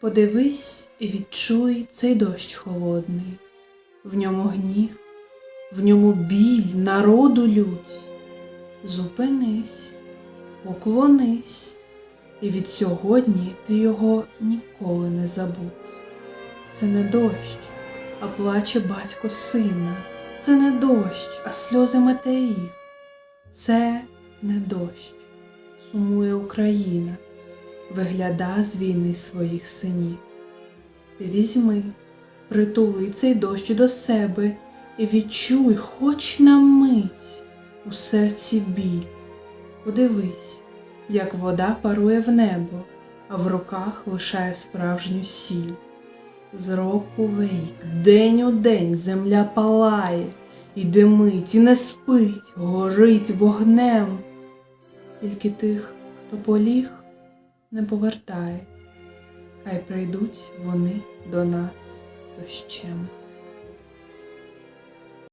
Подивись і відчуй цей дощ холодний, в ньому гнів, в ньому біль, народу лють. Зупинись, поклонись, і від сьогодні ти його ніколи не забудь. Це не дощ, а плаче батько сина. Це не дощ, а сльози матерів. Це не дощ, сумує Україна, вигляда з війни своїх синів. Ти візьми, притули цей дощ до себе і відчуй, хоч на мить у серці біль. Подивись, як вода парує в небо, а в руках лишає справжню сіль. З року в рік, день у день земля палає, і димить, і не спить, горить вогнем. Тільки тих, хто поліг, не повертає, хай прийдуть вони до нас дощем.